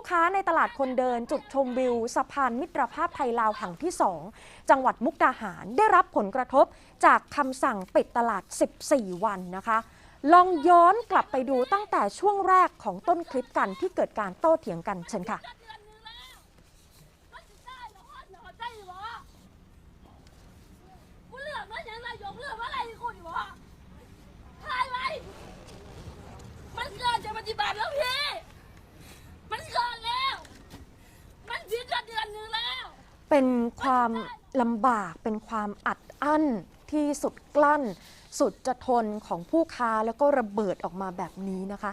ผู้ค้าในตลาดคนเดินจุดชมวิวสะพานมิตรภาพไทยลาวแห่งที่ 2 จังหวัดมุกดาหารได้รับผลกระทบจากคำสั่งปิดตลาด 14 วันนะคะ ลองย้อนกลับไปดูตั้งแต่ช่วงแรกของต้นคลิปกันที่เกิดการโต้เถียงกันเชิญค่ะมันสิได้เหรอเหรอใจเหรอกูเลือกแล้วยังนายกเลือ เป็นความลำบากเป็นความอัดอั้นที่สุดกลั้น สุดจะทนของผู้ค้าแล้วก็ระเบิดออกมาแบบนี้นะคะ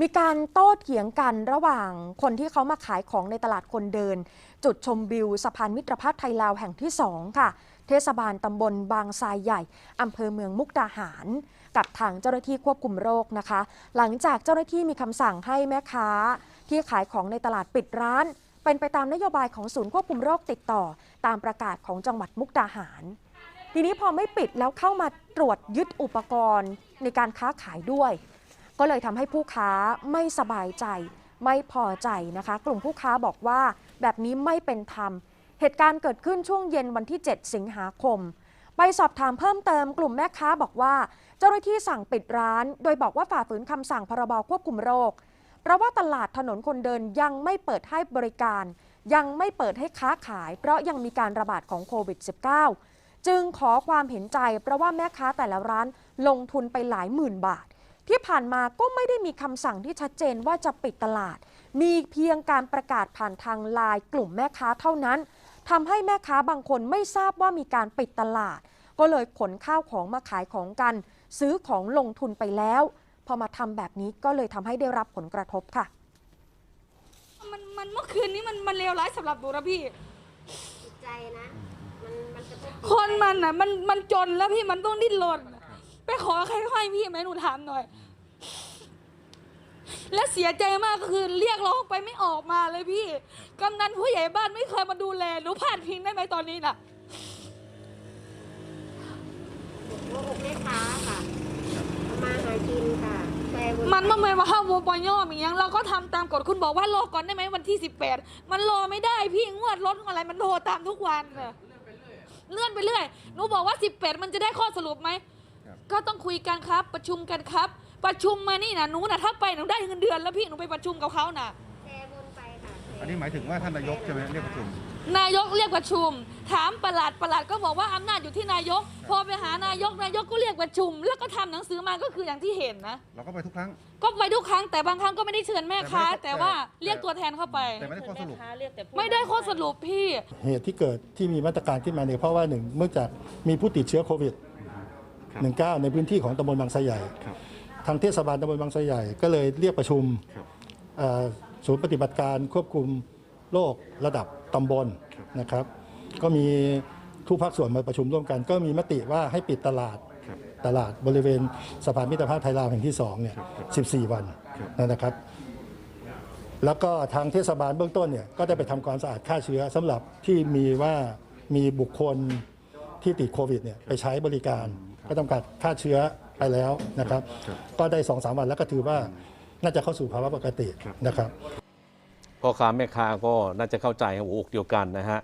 มีการโต้เถียงกันระหว่างคนที่เขามาขายของในตลาดคนเดิน จุดชมวิวสะพานมิตรภาพไทยลาวแห่งที่2ค่ะ เทศบาลตำบลบางทรายใหญ่อำเภอเมืองมุกดาหาร กับทางเจ้าหน้าที่ควบคุมโรคนะคะ หลังจากเจ้าหน้าที่มีคำสั่งให้แม่ค้า ที่ขายของในตลาดปิดร้าน เป็นไปตามนโยบายของศูนย์ควบคุมโรคติดต่อ ตามประกาศของจังหวัดมุกดาหาร ทีนี้พอไม่ปิดแล้วเข้ามาตรวจยึดอุปกรณ์ในการค้าขายด้วย ก็เลยทำให้ผู้ค้าไม่สบายใจ ไม่พอใจนะคะ กลุ่มผู้ค้าบอกว่าแบบนี้ไม่เป็นธรรม เหตุการณ์เกิดขึ้นช่วงเย็นวันที่ 7 สิงหาคม ไปสอบถามเพิ่มเติมกลุ่มแม่ค้าบอกว่า เจ้าหน้าที่สั่งปิดร้าน โดยบอกว่าฝ่าฝืนคำสั่งพรบควบคุมโรค เพราะว่าตลาดถนนคนเดินยังไม่เปิดให้บริการ ยังไม่เปิดให้ค้าขาย เพราะยังมีการระบาดของโควิด -19 จึงขอความเห็นใจเพราะว่าแม่ค้าแต่ละร้านลงทุนไปหลายหมื่นบาท ที่ผ่านมาก็ไม่ได้มีคำสั่งที่ชัดเจนว่าจะปิดตลาด มีเพียงการประกาศผ่านทางไลน์กลุ่มแม่ค้าเท่านั้นทำให้แม่ค้าบางคนไม่ทราบว่ามีการปิดตลาด ก็เลยขนข้าวของมาขายของกัน ซื้อของลงทุนไปแล้ว พอมาทำแบบนี้ก็เลยทำให้ได้รับผลกระทบค่ะ มันมันเมื่อคืนนี้มันมันเลวร้ายสำหรับหนูนะพี่ จิตใจนะ มันมันกระทบจิตใจคนมันอะมันมันจนแล้วพี่มันต้องดิ้นรนไปขอใครให้พี่ไหมหนูถามหน่อย และเสียใจมากก็คือเรียกร้องไปไม่ออกมาเลยพี่กำนันผู้ใหญ่บ้านไม่เคยมาดูแลหนูพลาดพิงได้ไหมตอนนี้น่ะ หัวอกแม่ค้าค่ะทำมาหา กินค่ะแปรบมันมาเมยมาห้าวปอย่อมอย่างเงี้ยเราก็ทำตามกฎคุณบอกว่ารอก่อนได้ไหมวันที่สิบแปดมันรอไม่ได้พี่งวดรถอะไรมันโทรตามทุกวันน่ะเลื่อนไปเรื่อยหนูบอกว่าสิบแปดมันจะได้ข้อสรุปไหมก็ต้องคุยกันครับ ประชุมกันครับ ประชุมมานี่นะหนูนะถ้าไปหนูได้เงินเดือนแล้วพี่หนูไปประชุมกับเขาน่ะ อันนี้หมายถึงว่าท่านนายกใช่ไหมเรียกประชุม นายกเรียกประชุม ถามประหลัดประหลัดก็บอกว่าอำนาจอยู่ที่นายก พอไปหานายกนายกก็เรียกประชุม แล้วก็ทำหนังสือมาก็คืออย่างที่เห็นนะ เราก็ไปทุกครั้ง ก็ไปทุกครั้งแต่บางครั้งก็ไม่ได้เชิญแม่ค้า แต่แต่ไม่ได้ ว่าแต่เรียกตัวแทนเข้าไป แต่ไม่ได้ข้อสรุปไม่ได้ข้อสรุปพี่ เหตุที่เกิดที่มีมาตรการขึ้นมาเนี่ยเพราะว่าหนึ่งเมื่อจากมีผู้ติดเชื้อโควิด ครับ 19 ในพื้นที่ของตำบลบางไทรใหญ่ ครับ ทางเทศบาลตำบลบางไทรใหญ่ก็เลยเรียกประชุมครับ เอ่อ ศูนย์ปฏิบัติการควบคุมโรคระดับตำบลครับนะครับ ก็มีทุกภาคส่วนมาประชุมร่วมกัน ก็มีมติว่าให้ปิดตลาดครับตลาดบริเวณสะพานมิตรภาพไทยลาวแห่งที่2เนี่ยครับ14 วันครับนะครับ แล้วก็ทางเทศบาลเบื้องต้นเนี่ยก็ได้ไปทำความสะอาดฆ่าเชื้อสำหรับที่มีว่ามีบุคคลที่ติดโควิดเนี่ยไปใช้บริการก็ทำการฆ่าเชื้อไปแล้วนะครับครับ ก็ได้สองสามวันแล้วก็ถือว่า น่าจะเข้าสู่ภาวะปกติครับนะครับพ่อค้าแม่ค้าก็น่าจะเข้าใจหัวอกเดียวกันนะฮะ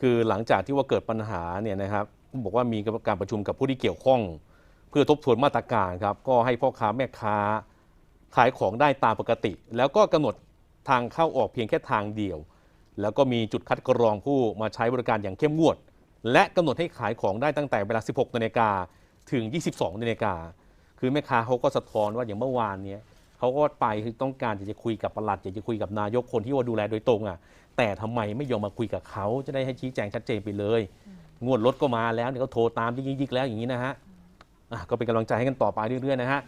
คือหลังจากที่ว่าเกิดปัญหาเนี่ยนะครับบอกว่ามีการประชุมกับผู้ที่เกี่ยวข้อง เพื่อทบทวนมาตรการครับก็ให้พ่อค้าแม่ค้าขายของได้ตามปกติ แล้วก็กำหนดทางเข้าออกเพียงแค่ทางเดียว แล้วก็มีจุดคัดกรองผู้มาใช้บริการอย่างเข้มงวด และกำหนดให้ขายของได้ตั้งแต่เวลา 16นาฬิกาถึง 22นาฬิกาคือแม่ค้าเขาก็สะท้อนว่าอย่างเมื่อวานเนี้ย เขาก็ไปคือต้องการจะจะคุยกับประหลัดอยากจะคุยกับนายกคนที่ว่าดูแลโดยตรงอะแต่ทำไมไม่ยอมมาคุยกับเขาจะได้ให้ชี้แจงชัดเจนไปเลย งวดรถก็มาแล้วเนี่ยเขาโทรตามยิกๆๆแล้วอย่างนี้นะฮะอะก็เป็นกำลังใจให้กันต่อไปเรื่อยๆนะฮะ